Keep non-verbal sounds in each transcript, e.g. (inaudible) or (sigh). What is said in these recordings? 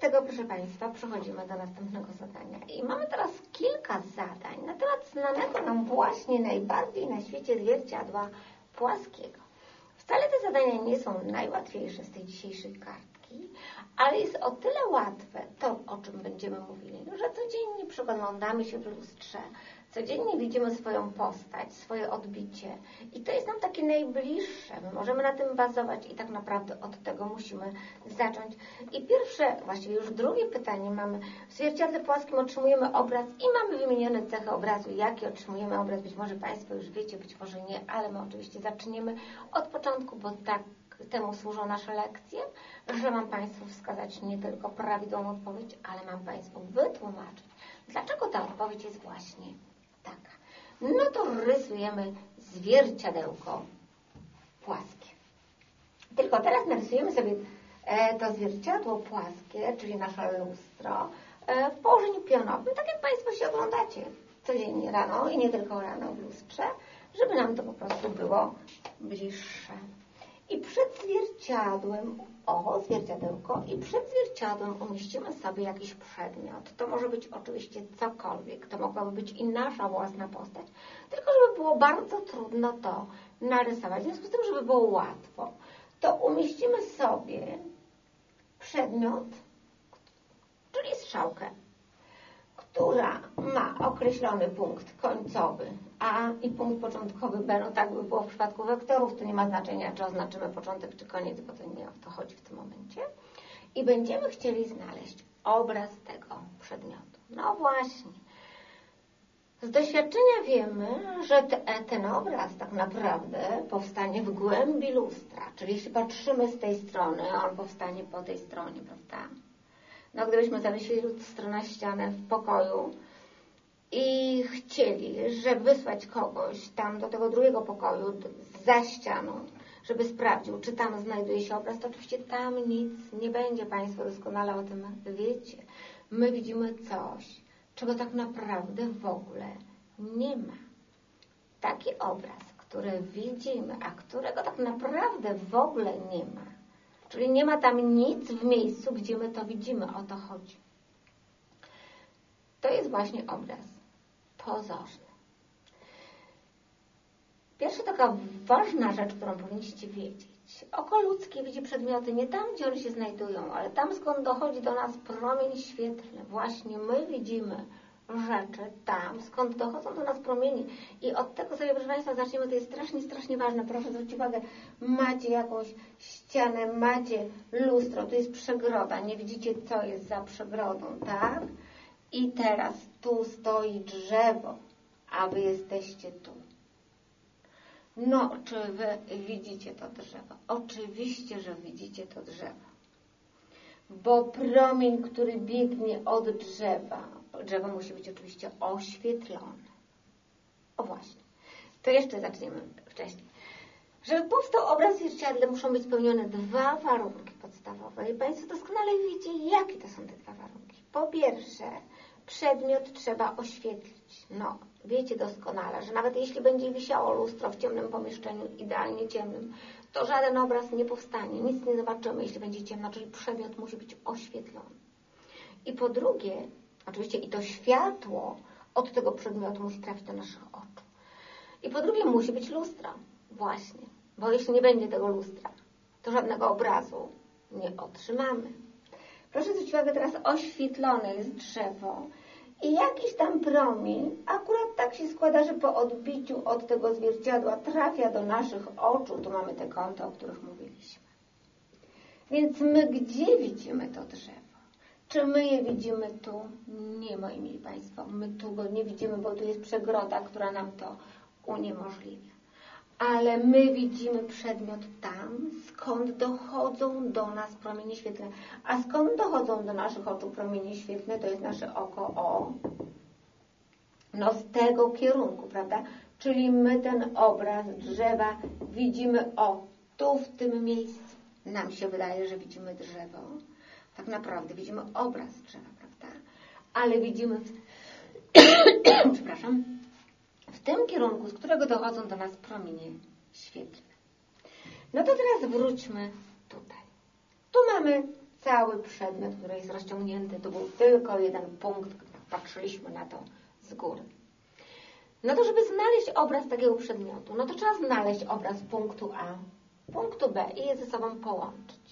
tego, proszę Państwa, przechodzimy do następnego zadania. I mamy teraz kilka zadań na temat znanego nam właśnie najbardziej na świecie zwierciadła płaskiego. Wcale te zadania nie są najłatwiejsze z tej dzisiejszej kartki, ale jest o tyle łatwe to, o czym będziemy mówili, że codziennie przyglądamy się w lustrze, Codziennie widzimy swoją postać, swoje odbicie i to jest nam takie najbliższe. My możemy na tym bazować i tak naprawdę od tego musimy zacząć. I pierwsze, właściwie już drugie pytanie mamy. W zwierciadle płaskim otrzymujemy obraz i mamy wymienione cechy obrazu. Jaki otrzymujemy obraz? Być może Państwo już wiecie, być może nie, ale my oczywiście zaczniemy od początku, bo tak temu służą nasze lekcje, że mam Państwu wskazać nie tylko prawidłową odpowiedź, ale mam Państwu wytłumaczyć, dlaczego ta odpowiedź jest właśnie taka. No to rysujemy zwierciadełko płaskie. Tylko teraz narysujemy sobie e, to zwierciadło płaskie, czyli nasze lustro, e, w położeniu pionowym, tak jak Państwo się oglądacie codziennie rano i nie tylko rano w lustrze, żeby nam to po prostu było bliższe. I przed zwierciadłem, o, zwierciadełko, i przed zwierciadłem umieścimy sobie jakiś przedmiot. To może być oczywiście cokolwiek, to mogłaby być i nasza własna postać, tylko żeby było bardzo trudno to narysować. W związku z tym, żeby było łatwo, to umieścimy sobie przedmiot, czyli strzałkę która ma określony punkt końcowy A i punkt początkowy B, no tak by było w przypadku wektorów, to nie ma znaczenia, czy oznaczymy początek, czy koniec, bo to nie o to chodzi w tym momencie. I będziemy chcieli znaleźć obraz tego przedmiotu. No właśnie. Z doświadczenia wiemy, że te, ten obraz tak naprawdę powstanie w głębi lustra, czyli jeśli patrzymy z tej strony, on powstanie po tej stronie, prawda? No gdybyśmy zawiesili lustro na ścianę w pokoju i chcieli, żeby wysłać kogoś tam do tego drugiego pokoju za ścianą, żeby sprawdził, czy tam znajduje się obraz, to oczywiście tam nic nie będzie. Państwo doskonale o tym wiecie. My widzimy coś, czego tak naprawdę w ogóle nie ma. Taki obraz, który widzimy, a którego tak naprawdę w ogóle nie ma, Czyli nie ma tam nic w miejscu, gdzie my to widzimy. O to chodzi. To jest właśnie obraz pozorny. Pierwsza taka ważna rzecz, którą powinniście wiedzieć. Oko ludzkie widzi przedmioty nie tam, gdzie one się znajdują, ale tam, skąd dochodzi do nas promień świetlny. Właśnie my widzimy rzeczy tam, skąd dochodzą do nas promieni. I od tego sobie, proszę Państwa, zaczniemy. To jest strasznie, strasznie ważne. Proszę zwrócić uwagę, macie jakąś ścianę, macie lustro, tu jest przegroda. Nie widzicie, co jest za przegrodą, tak? I teraz tu stoi drzewo, a Wy jesteście tu. No, czy Wy widzicie to drzewo? Oczywiście, że widzicie to drzewo. Bo promień, który biegnie od drzewa, drzewo musi być oczywiście oświetlone. O właśnie. To jeszcze zaczniemy wcześniej. Żeby powstał obraz w zwierciadle, muszą być spełnione dwa warunki podstawowe. I Państwo doskonale wiecie, jakie to są te dwa warunki. Po pierwsze, przedmiot trzeba oświetlić. No, wiecie doskonale, że nawet jeśli będzie wisiało lustro w ciemnym pomieszczeniu, idealnie ciemnym, to żaden obraz nie powstanie, nic nie zobaczymy, jeśli będzie ciemno, czyli przedmiot musi być oświetlony. I po drugie, Oczywiście i to światło od tego przedmiotu musi trafić do naszych oczu. I po drugie musi być lustra. Właśnie. Bo jeśli nie będzie tego lustra, to żadnego obrazu nie otrzymamy. Proszę zwrócić uwagę, teraz oświetlone jest drzewo i jakiś tam promień, akurat tak się składa, że po odbiciu od tego zwierciadła trafia do naszych oczu. Tu mamy te kąty, o których mówiliśmy. Więc my gdzie widzimy to drzewo? Czy my je widzimy tu? Nie, moi mili Państwo, my tu go nie widzimy, bo tu jest przegroda, która nam to uniemożliwia. Ale my widzimy przedmiot tam, skąd dochodzą do nas promienie świetlne. A skąd dochodzą do naszych oczu promienie świetlne? To jest nasze oko o. No z tego kierunku, prawda? Czyli my ten obraz drzewa widzimy o, tu w tym miejscu. Nam się wydaje, że widzimy drzewo tak naprawdę widzimy obraz drzewa, prawda? Ale widzimy, (coughs) przepraszam, w tym kierunku, z którego dochodzą do nas promienie świetlne. No to teraz wróćmy tutaj. Tu mamy cały przedmiot, który jest rozciągnięty, to był tylko jeden punkt, patrzyliśmy na to z góry. No to żeby znaleźć obraz takiego przedmiotu, no to trzeba znaleźć obraz punktu A, punktu B i je ze sobą połączyć.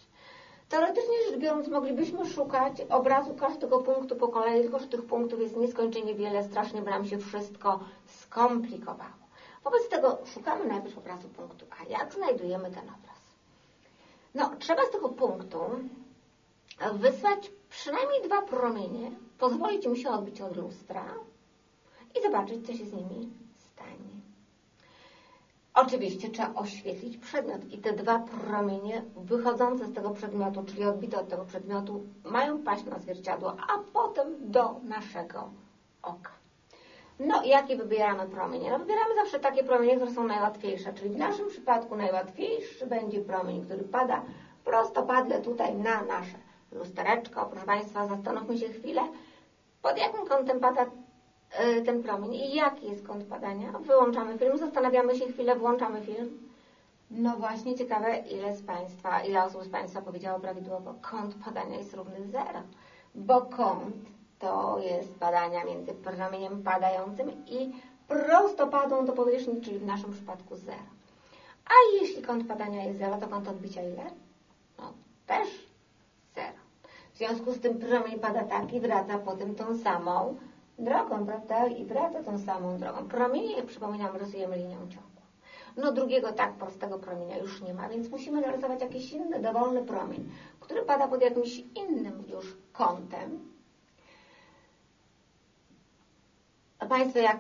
Teoretycznie rzecz biorąc, moglibyśmy szukać obrazu każdego punktu po kolei, tylko że tych punktów jest nieskończenie wiele, strasznie by nam się wszystko skomplikowało. Wobec tego szukamy najpierw obrazu punktu A. Jak znajdujemy ten obraz? No, trzeba z tego punktu wysłać przynajmniej dwa promienie, pozwolić im się odbić od lustra i zobaczyć, co się z nimi stanie. Oczywiście trzeba oświetlić przedmiot i te dwa promienie wychodzące z tego przedmiotu, czyli odbite od tego przedmiotu, mają paść na zwierciadło, a potem do naszego oka. No, jakie wybieramy promienie? No, wybieramy zawsze takie promienie, które są najłatwiejsze, czyli w naszym przypadku najłatwiejszy będzie promień, który pada prostopadle tutaj na nasze lustereczko. Proszę Państwa, zastanówmy się chwilę, pod jakim kątem pada ten promień i jaki jest kąt padania. Wyłączamy film, zastanawiamy się chwilę, włączamy film. No właśnie, ciekawe, ile z Państwa, ile osób z Państwa powiedziało prawidłowo, kąt padania jest równy zero, bo kąt to jest badania między promieniem padającym i prostopadą do powierzchni, czyli w naszym przypadku 0. A jeśli kąt padania jest 0, to kąt odbicia ile? No, też 0. W związku z tym promień pada tak i wraca potem tą samą drogą, prawda? I wraca tą samą drogą. Promienie, przypominam, rysujemy linią ciągłą. No drugiego tak prostego promienia już nie ma, więc musimy narysować jakiś inny, dowolny promień, który pada pod jakimś innym już kątem, A Państwo jak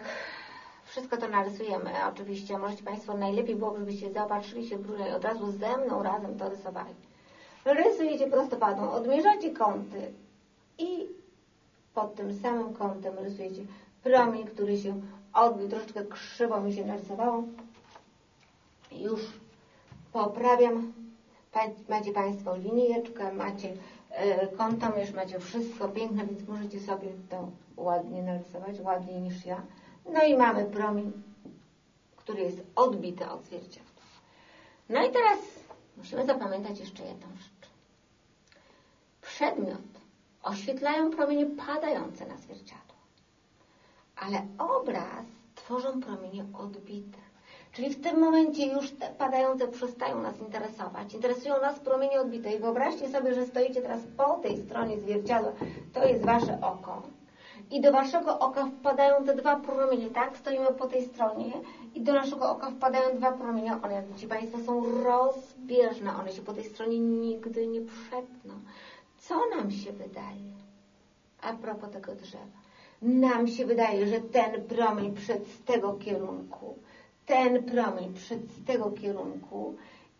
wszystko to narysujemy, oczywiście możecie Państwo najlepiej było, żebyście zaopatrzyli się w i od razu ze mną razem to rysowali. Rysujecie prostopadą, odmierzacie kąty i pod tym samym kątem rysujecie promień, który się odbił, troszeczkę krzywo mi się narysowało. Już poprawiam. Macie Państwo linijeczkę, macie E, kątomierz macie wszystko piękne, więc możecie sobie to ładnie narysować, ładniej niż ja. No i mamy promień, który jest odbity od zwierciadła. No i teraz musimy zapamiętać jeszcze jedną rzecz. Przedmiot oświetlają promienie padające na zwierciadło, ale obraz tworzą promienie odbite. Czyli w tym momencie już te padające przestają nas interesować. Interesują nas promienie odbite. I wyobraźcie sobie, że stoicie teraz po tej stronie zwierciadła. To jest wasze oko. I do waszego oka wpadają te dwa promienie, tak? Stoimy po tej stronie i do naszego oka wpadają dwa promienie. One, jak widzicie Państwo, są rozbieżne. One się po tej stronie nigdy nie przetną. Co nam się wydaje? A propos tego drzewa. Nam się wydaje, że ten promień przed z tego kierunku ten promień przed z tego kierunku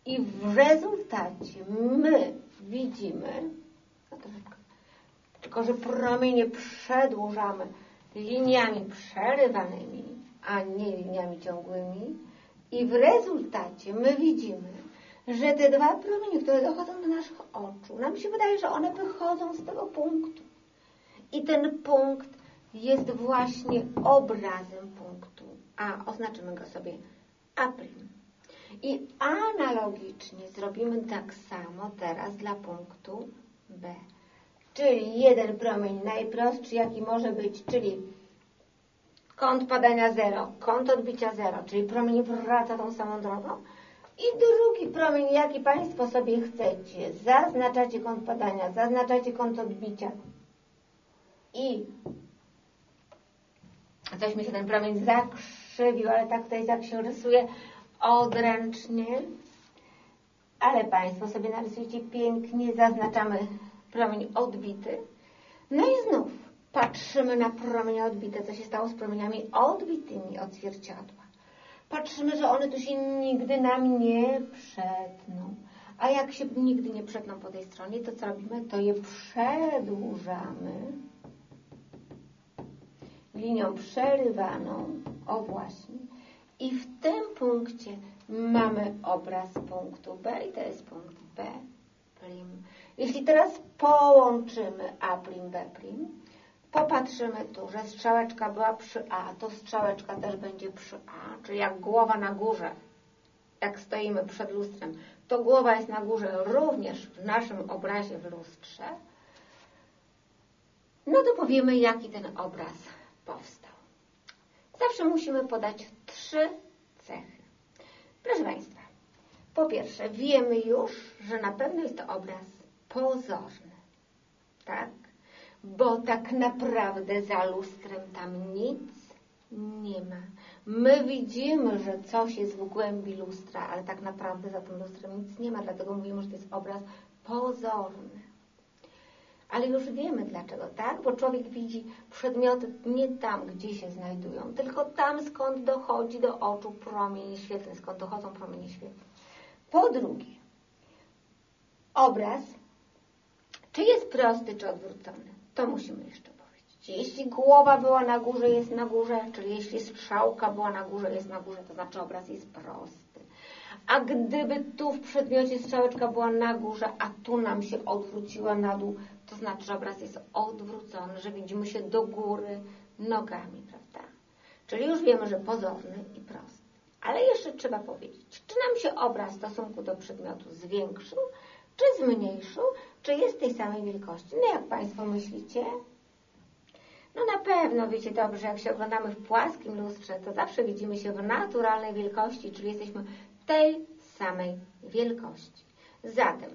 i w rezultacie my widzimy, no tylko że promienie przedłużamy liniami przerywanymi, a nie liniami ciągłymi i w rezultacie my widzimy, że te dwa promienie, które dochodzą do naszych oczu, nam się wydaje, że one wychodzą z tego punktu. I ten punkt jest właśnie obrazem punktu a oznaczymy go sobie A'. I analogicznie zrobimy tak samo teraz dla punktu B. Czyli jeden promień najprostszy, jaki może być, czyli kąt padania 0, kąt odbicia 0, czyli promień wraca tą samą drogą. I drugi promień, jaki Państwo sobie chcecie. Zaznaczacie kąt padania, zaznaczacie kąt odbicia. I coś mi się ten promień zakrzył krzywił, ale tak tutaj tak się rysuje odręcznie. Ale Państwo sobie narysujcie pięknie, zaznaczamy promień odbity. No i znów patrzymy na promienie odbite, co się stało z promieniami odbitymi od zwierciadła. Patrzymy, że one tu się nigdy nam nie przetną. A jak się nigdy nie przetną po tej stronie, to co robimy? To je przedłużamy linią przerywaną, o właśnie. I w tym punkcie mamy obraz punktu B i to jest punkt B'. Jeśli teraz połączymy A', B', popatrzymy tu, że strzałeczka była przy A, to strzałeczka też będzie przy A, czyli jak głowa na górze, jak stoimy przed lustrem, to głowa jest na górze również w naszym obrazie w lustrze, no to powiemy, jaki ten obraz powstał. Zawsze musimy podać trzy cechy. Proszę Państwa, po pierwsze, wiemy już, że na pewno jest to obraz pozorny. Tak? Bo tak naprawdę za lustrem tam nic nie ma. My widzimy, że coś jest w głębi lustra, ale tak naprawdę za tym lustrem nic nie ma, dlatego mówimy, że to jest obraz pozorny. Ale już wiemy dlaczego, tak? Bo człowiek widzi przedmioty nie tam, gdzie się znajdują, tylko tam, skąd dochodzi do oczu promień świetlny, skąd dochodzą promienie świetlne. Po drugie, obraz, czy jest prosty, czy odwrócony, to musimy jeszcze powiedzieć. Jeśli głowa była na górze, jest na górze, czyli jeśli strzałka była na górze, jest na górze, to znaczy obraz jest prosty. A gdyby tu w przedmiocie strzałeczka była na górze, a tu nam się odwróciła na dół, to znaczy, że obraz jest odwrócony, że widzimy się do góry nogami, prawda? Czyli już wiemy, że pozorny i prosty. Ale jeszcze trzeba powiedzieć, czy nam się obraz w stosunku do przedmiotu zwiększył, czy zmniejszył, czy jest tej samej wielkości. No jak Państwo myślicie? No na pewno wiecie dobrze, jak się oglądamy w płaskim lustrze, to zawsze widzimy się w naturalnej wielkości, czyli jesteśmy tej samej wielkości. Zatem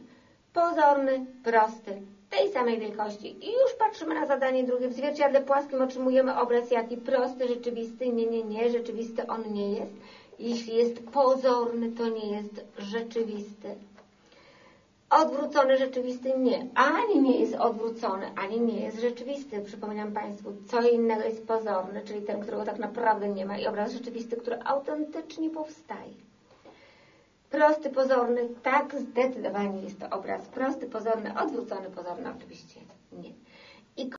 pozorny, prosty, tej samej wielkości. I już patrzymy na zadanie drugie. W zwierciadle płaskim otrzymujemy obraz jaki? Prosty, rzeczywisty. Nie, nie, nie. Rzeczywisty on nie jest. Jeśli jest pozorny, to nie jest rzeczywisty. Odwrócony, rzeczywisty nie. Ani nie jest odwrócony, ani nie jest rzeczywisty. Przypominam Państwu, co innego jest pozorny, czyli ten, którego tak naprawdę nie ma i obraz rzeczywisty, który autentycznie powstaje. Prosty, pozorny, tak, zdecydowanie jest to obraz prosty, pozorny, odwrócony, pozorny oczywiście nie.